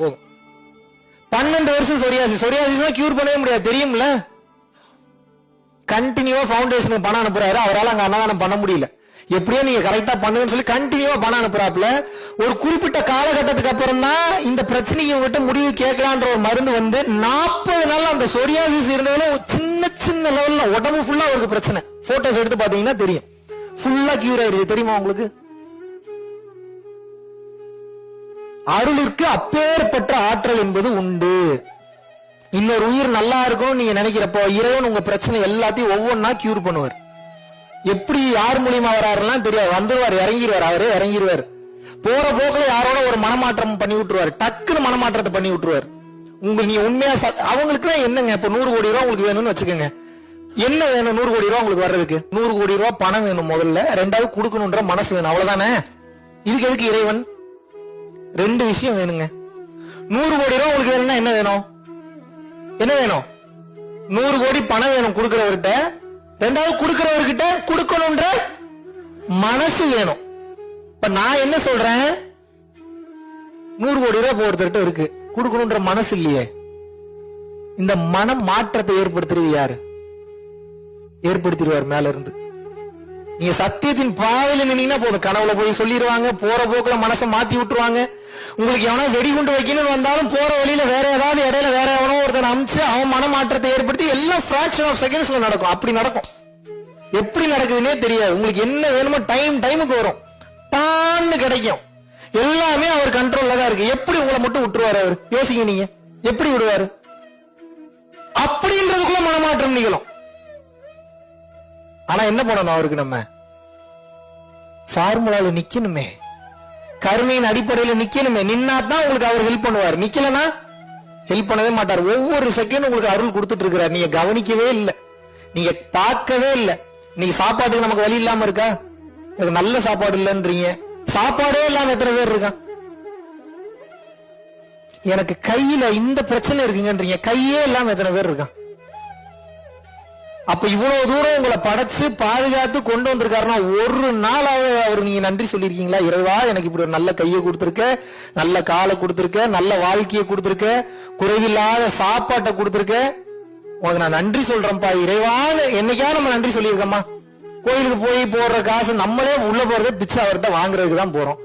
போதும். பன்னெண்டு வருஷம் சொரியாசிஸ் சொரியாசிஸ் கியூர் பண்ணவே முடியாது. தெரியும்ல? கண்டினியூவா ஃபவுண்டேஷனுக்கு பணம் அனுப்புறாரு. அவரால் அங்க அன்னதானம் பண்ண முடியல. எப்படியோ நீங்க கரெக்டா பண்ணுங்கன்னு சொல்லி கண்டினியூவா பணம் அனுப்புறாப்ல ஒரு குறிப்பிட்ட காலகட்டத்துக்கு அப்புறம் தான் இந்த பிரச்சனையை விட்டு முடிவு கேட்கலான்ற ஒரு மருந்து வந்து நாற்பது நாள் அந்த சொரியாசிஸ் இருந்ததுல ஒரு சின்ன சின்ன லெவல்ல உடம்பு ஃபுல்லா அவருக்கு பிரச்சனை. போட்டோஸ் எடுத்து பாத்தீங்கன்னா தெரியும். ஃபுல்லா கியூர் ஆயிருச்சு தெரியுமா உங்களுக்கு? அருளிற்கு அப்பேற்பட்ட ஆற்றல் என்பது உண்டு. இன்னொரு உயிர் நல்லா இருக்கணும்னு நீங்க நினைக்கிறப்போ இறைவன் உங்க பிரச்சனை எல்லாத்தையும் ஒவ்வொன்னா கியூர் பண்ணுவார். எப்படி யார் மூலியமா வராருலாம் தெரியாது. வந்துருவார் இறங்கிடுவார் அவரே இறங்கிடுவார் போற போக்குல யாரோட ஒரு மனமாற்றம் பண்ணி விட்டுருவார். டக்குன்னு மனமாற்றத்தை பண்ணி விட்டுருவார். உங்களுக்கு நீங்க உண்மையா ச- அவங்களுக்கு என்னங்க? இப்ப நூறு கோடி ரூபா உங்களுக்கு வேணும்னு வச்சுக்கோங்க. என்ன வேணும் நூறு கோடி ரூபா உங்களுக்கு வர்றதுக்கு? நூறு கோடி ரூபா பணம் வேணும் முதல்ல. ரெண்டாவது கொடுக்கணுன்ற மனசு வேணும். அவ்வளவுதானே? இதுக்கு எதுக்கு இறைவன்? ரெண்டு விஷயம் வேணுங்க. நூறு கோடி ரூபா உங்களுக்கு வேணும்னா என்ன வேணும்? என்ன வேணும்? நூறு கோடி பணம் வேணும் கொடுக்கிறவர்கிட்ட. ரெண்டாவது கொடுக்கிறவர்கிட்ட கொடுக்கணும்ன்ற மனசு வேணும். இப்ப நான் என்ன சொல்றேன்? நூறு கோடி ரூபாய் ஒருத்தர்கிட்ட இருக்கு. கொடுக்கணும்ன்ற மனசு இல்லையே. இந்த மன மாற்றத்தை ஏற்படுத்துறது யாரு? ஏற்படுத்திடுவார் மேல இருந்து நீங்க சத்தியத்தின் பாதையில நின்னீங்கன்னா போதும். கடவுளை போய் சொல்லிடுவாங்க போற போக்குல மனசை மாத்தி விட்டுருவாங்க. உங்களுக்கு எவனா வெடிகுண்டு வைக்கணும்னு வந்தாலும் போற வழியில வேற ஏதாவது இடையில வேற எவனோ ஒருத்தர் அமிச்சு அவன் மனமாற்றத்தை ஏற்படுத்தி எல்லாம் ஃபிராக்ஷன் ஆஃப் செகண்ட்ஸ்ல நடக்கும். அப்படி நடக்கும். எப்படி நடக்குதுன்னே தெரியாது. உங்களுக்கு என்ன வேணுமோ டைம் டைமுக்கு வரும். டான்னு கிடைக்கும். எல்லாமே அவர் கண்ட்ரோல்ல தான் இருக்கு. எப்படி உங்களை மட்டும் விட்டுருவாரு அவர்? யோசிங்க நீங்க. எப்படி விடுவாரு? அப்படின்றதுக்குள்ள மனமாற்றம் நிகழும். ஆனா என்ன பண்ணணும் அவருக்கு நம்ம? ஃபார்முலால நிக்கணுமே. கருணையின் அடிப்படையில நிக்கணுமே. நின்னா தான் உங்களுக்கு அவர் ஹெல்ப் பண்ணுவார். நிக்கலனா ஹெல்ப் பண்ணவே மாட்டார். ஒவ்வொரு செகண்ட் உங்களுக்கு அருள் கொடுத்துட்டு இருக்கிறார். நீங்க கவனிக்கவே இல்லை. நீங்க பார்க்கவே இல்லை. நீங்க சாப்பாட்டுக்கு நமக்கு வழி இல்லாம இருக்கா? எனக்கு நல்ல சாப்பாடு இல்லைன்றீங்க. சாப்பாடே இல்லாம எத்தனை பேர் இருக்கான் எனக்கு கையில இந்த பிரச்சனை இருக்குங்கன்றீங்க. கையே இல்லாம எத்தனை பேர் இருக்கான் அப்ப இவ்வளவு தூரம் உங்களை படைச்சு பாதுகாத்து கொண்டு வந்திருக்காருன்னா ஒரு நாளாவது அவர் நீங்க நன்றி சொல்லியிருக்கீங்களா? இறைவா எனக்கு இப்படி ஒரு நல்ல கையை கொடுத்துருக்க நல்ல காலை கொடுத்துருக்க நல்ல வாழ்க்கையை கொடுத்துருக்க குறைவில்லாத சாப்பாட்டை கொடுத்துருக்க. உனக்கு நான் நன்றி சொல்றேன்ப்பா இறைவான்னு என்னைக்கா நம்ம நன்றி சொல்லியிருக்கோமா கோயிலுக்கு போய் போடுற காசு நம்மளே உள்ள போறதே பிச்சை அவர்கிட்ட வாங்குறதுக்கு தான் போறோம்.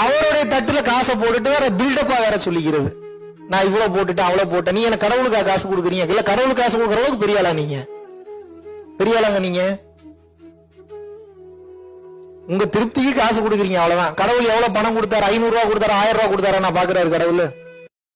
அவருடைய தட்டுல காசை போட்டுட்டு வேற பில்டப்பா வேற சொல்லிக்கிறது. நான் இவ்வளவு போட்டுட்டேன் அவ்வளவு போட்டேன். நீ எனக்கு கடவுளுக்கா காசு கொடுக்குறீங்க. இல்ல கடவுளுக்கு காசு கொடுக்குற அளவுக்கு பெரியாளா நீங்க? பெரிய ஆளாங்க நீங்க? உங்க திருப்திக்கு காசு கொடுக்குறீங்க அவ்வளவுதான். கடவுள் எவ்வளவு பணம் கொடுத்தாரு? ஐநூறு ரூபா கொடுத்தாரு? ஆயிரம் ரூபா கொடுத்தாரு நான் பாக்குறாரு கடவுள்.